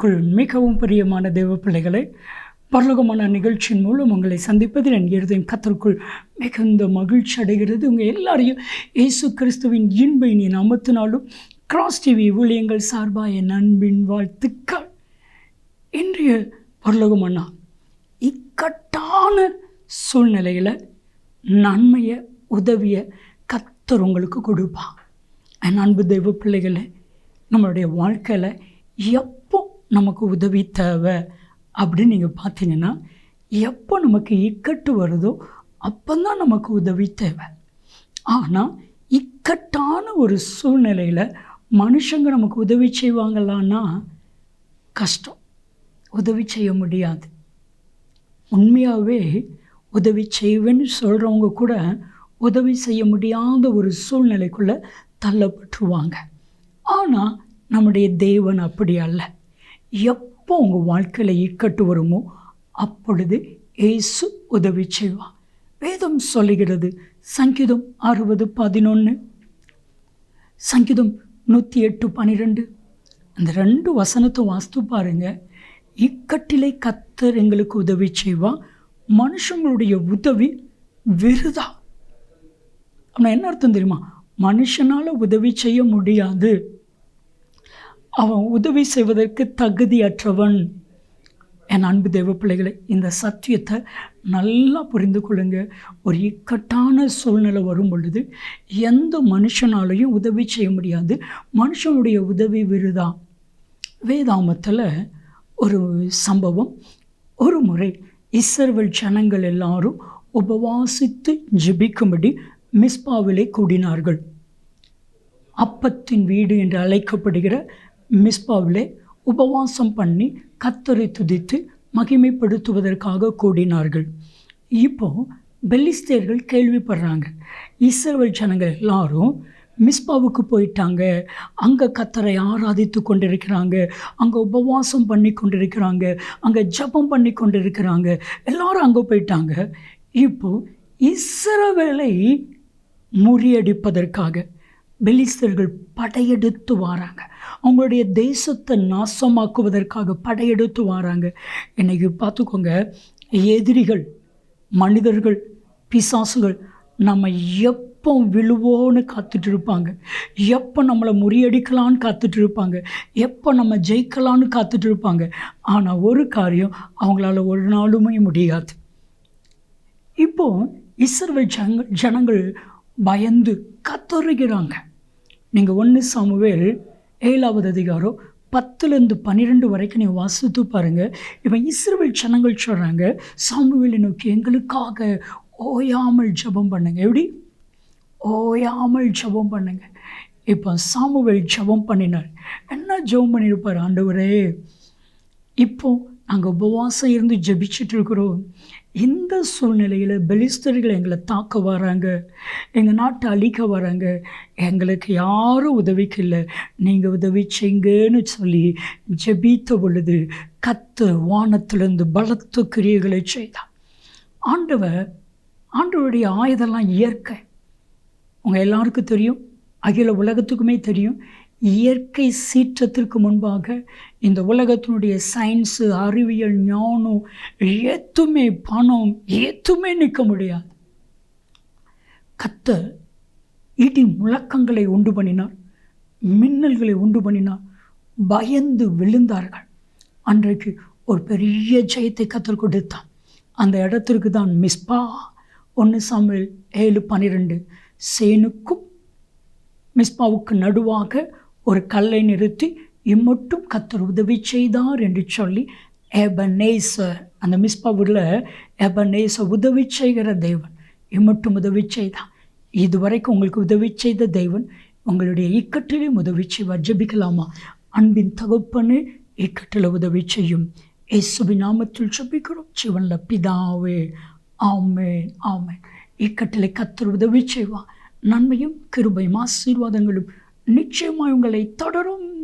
கிறிஸ்துக்குள் மிகவும் பிரியமான தேவ பிள்ளைகளை பரலோகமான நிகழ்ச்சியின் மூலம் உங்களை சந்திப்பதில் என் இருதயம் கத்தருக்குள் மிகுந்த மகிழ்ச்சி அடைகிறது. உங்கள் எல்லாரையும் இயேசு கிறிஸ்துவின் இன்பை நீ அமர்த்தினாலும் கிராஸ் டிவி ஊழியங்கள் சார்பாக என் அன்பின் வாழ்த்துக்கள். இன்றைய பரலோகமண்ணா இக்கட்டான சூழ்நிலையில் நன்மையை உதவிய கத்தர் உங்களுக்கு கொடுப்பான் என் அன்பு தெய்வ பிள்ளைகளை நம்மளுடைய வாழ்க்கையில் எப் நமக்கு உதவி தேவை அப்படின்னு நீங்கள் பார்த்தீங்கன்னா எப்போ நமக்கு இக்கட்டு வருதோ அப்போ தான் நமக்கு உதவி தேவை. ஆனால் இக்கட்டான ஒரு சூழ்நிலையில் மனுஷங்க நமக்கு உதவி செய்வாங்களான்னா கஷ்டம். உதவி செய்ய முடியாது. உண்மையாகவே உதவி செய்வேன்னு சொல்கிறவங்க கூட உதவி செய்ய முடியாத ஒரு சூழ்நிலைக்குள்ளே தள்ளப்பட்டுருவாங்க. ஆனால் நம்முடைய தேவன் அப்படி அல்ல. எப்போ உங்கள் வாழ்க்கையில் இக்கட்டு வருமோ அப்பொழுது இயேசு உதவி செய்வார். வேதம் சொல்லுகிறது சங்கீதம் அறுபது பதினொன்று சங்கீதம் நூற்றி எட்டு பன்னிரெண்டு அந்த ரெண்டு வசனத்தை வாஸ்து பாருங்க. இக்கட்டிலே கத்தர் எங்களுக்கு உதவி செய்வான் மனுஷங்களுடைய உதவி விருதா? அப்படின்னா என்ன அர்த்தம் தெரியுமா? மனுஷனால் உதவி செய்ய முடியாது. அவன் உதவி செய்வதற்கு தகுதியற்றவன். என் அன்பு தெய்வ பிள்ளைகளை இந்த சத்தியத்தை நல்லா புரிந்து கொள்ளுங்க. ஒரு இக்கட்டான சூழ்நிலை வரும் பொழுது எந்த மனுஷனாலையும் உதவி செய்ய முடியாது. மனுஷனுடைய உதவி விருதா? வேதாமத்தில் ஒரு சம்பவம் ஒரு முறை இஸ்ரவேல் ஜனங்கள் எல்லாரும் உபவாசித்து ஜெபிக்கும்படி மிஸ்பாவிலே கூடினார்கள். அப்பத்தின் வீடு என்று அழைக்கப்படுகிற மிஸ்பாவிலே உபவாசம் பண்ணி கத்தரை துதித்து மகிமைப்படுத்துவதற்காக கூடினார்கள். இப்போ பெலிஸ்தேர்கள் கேள்விப்படுறாங்க. இஸ்ரவேல் ஜனங்கள் எல்லாரும் மிஸ்பாவுக்கு போயிட்டாங்க. அங்கே கத்தரை ஆராதித்து கொண்டிருக்கிறாங்க. அங்கே உபவாசம் பண்ணி கொண்டிருக்கிறாங்க. அங்கே ஜபம் பண்ணி கொண்டிருக்கிறாங்க. எல்லாரும் அங்கே போயிட்டாங்க. இப்போ இஸ்ரவேலை முறியடிப்பதற்காக பெலிஸ்தர்கள் படையெடுத்து வாராங்க. அவங்களுடைய தேசத்தை நாசமாக்குவதற்காக படையெடுத்து வாராங்க. இன்றைக்கி பார்த்துக்கோங்க எதிரிகள் மனிதர்கள் பிசாசுகள் நம்ம எப்போ விழுவோன்னு காத்துட்டு இருப்பாங்க. எப்போ நம்மளை முறியடிக்கலான்னு காத்துட்டு இருப்பாங்க. எப்போ நம்ம ஜெயிக்கலான்னு காத்துட்டு இருப்பாங்க. ஆனால் ஒரு காரியம் அவங்களால ஒரு நாளுமே முடியாது. இப்போ இஸ்ரவேல் ஜனங்கள் ஜனங்கள் பயந்து கத்துறுகிறாங்க நீங்கள் ஒன்று சாமுவேல் ஏழாவது அதிகாரம் பத்துலேருந்து பன்னிரெண்டு வரைக்கும் நீங்கள் வாசித்து பாருங்கள் இப்போ இஸ்ரவேல் ஜனங்கள் சொல்கிறாங்க சாமுவேலை நோக்கி எங்களுக்காக ஓயாமல் ஜெபம் பண்ணுங்க. எப்படி? ஓயாமல் ஜெபம் பண்ணுங்க. இப்போ சாமுவேல் ஜெபம் பண்ணினார். என்ன ஜெபம் பண்ணியிருப்பார் ஆண்டவரே? இப்போ நாங்கள் உபவாசம் இருந்து ஜபிச்சுட்டு இருக்கிறோம். இந்த சூழ்நிலையில் பெலிஸ்தர்கள் எங்களை தாக்க வராங்க. எங்கள் நாட்டை அழிக்க வராங்க. எங்களுக்கு யாரும் உதவிக்கு இல்லை நீங்கள் உதவி செய்யுங்கன்னு சொல்லி ஜெபித்த பொழுது கத்து வானத்திலிருந்து பலத்த கிரியைகளை செய்தான் ஆண்டவர் ஆண்டவருடைய ஆயுதெல்லாம் இயற்கை. உங்கள் எல்லாருக்கும் தெரியும். அகில உலகத்துக்குமே தெரியும். இயற்கை சீற்றத்திற்கு முன்பாக இந்த உலகத்தினுடைய சயின்ஸு அறிவியல் ஞானம் எத்துமே பணம் எதுவுமே நிற்க முடியாது. கத்த இடி முழக்கங்களை உண்டு பண்ணினார் மின்னல்களை உண்டு பண்ணினார் பயந்து விழுந்தார்கள். அன்றைக்கு ஒரு பெரிய ஜெயத்தை கத்தல் கொடுத்தான். அந்த இடத்திற்கு தான் மிஸ்பா ஒன்று சமையல் ஏழு பன்னிரெண்டு சேனுக்கும் மிஸ்பாவுக்கு நடுவாக ஒரு கல்லை நிறுத்தி இம்மட்டும் கத்தர் உதவி செய்தார் என்று சொல்லி எபனேசர் அந்த மிஸ்பாவில் எபனேசர் உதவி செய்கிற தெய்வன் இம்மட்டும் உதவி செய்தான். இதுவரைக்கும் உங்களுக்கு உதவி செய்த தெய்வன் உங்களுடைய இக்கட்டிலையும் உதவி செய்வார். ஜபிக்கலாமா? அன்பின் தகப்பனு இக்கட்டில் உதவி செய்யும் இயேசுபி நாமத்தில் ஜெபிக்கிறோம். சிவன்ல பிதாவே ஆமேன் ஆமேன். இக்கட்டில் கத்தர் உதவி செய்வான் நன்மையும் கிருபையும் ஆசீர்வாதங்களும் நிச்சயமாய் உங்களை தொடரும்.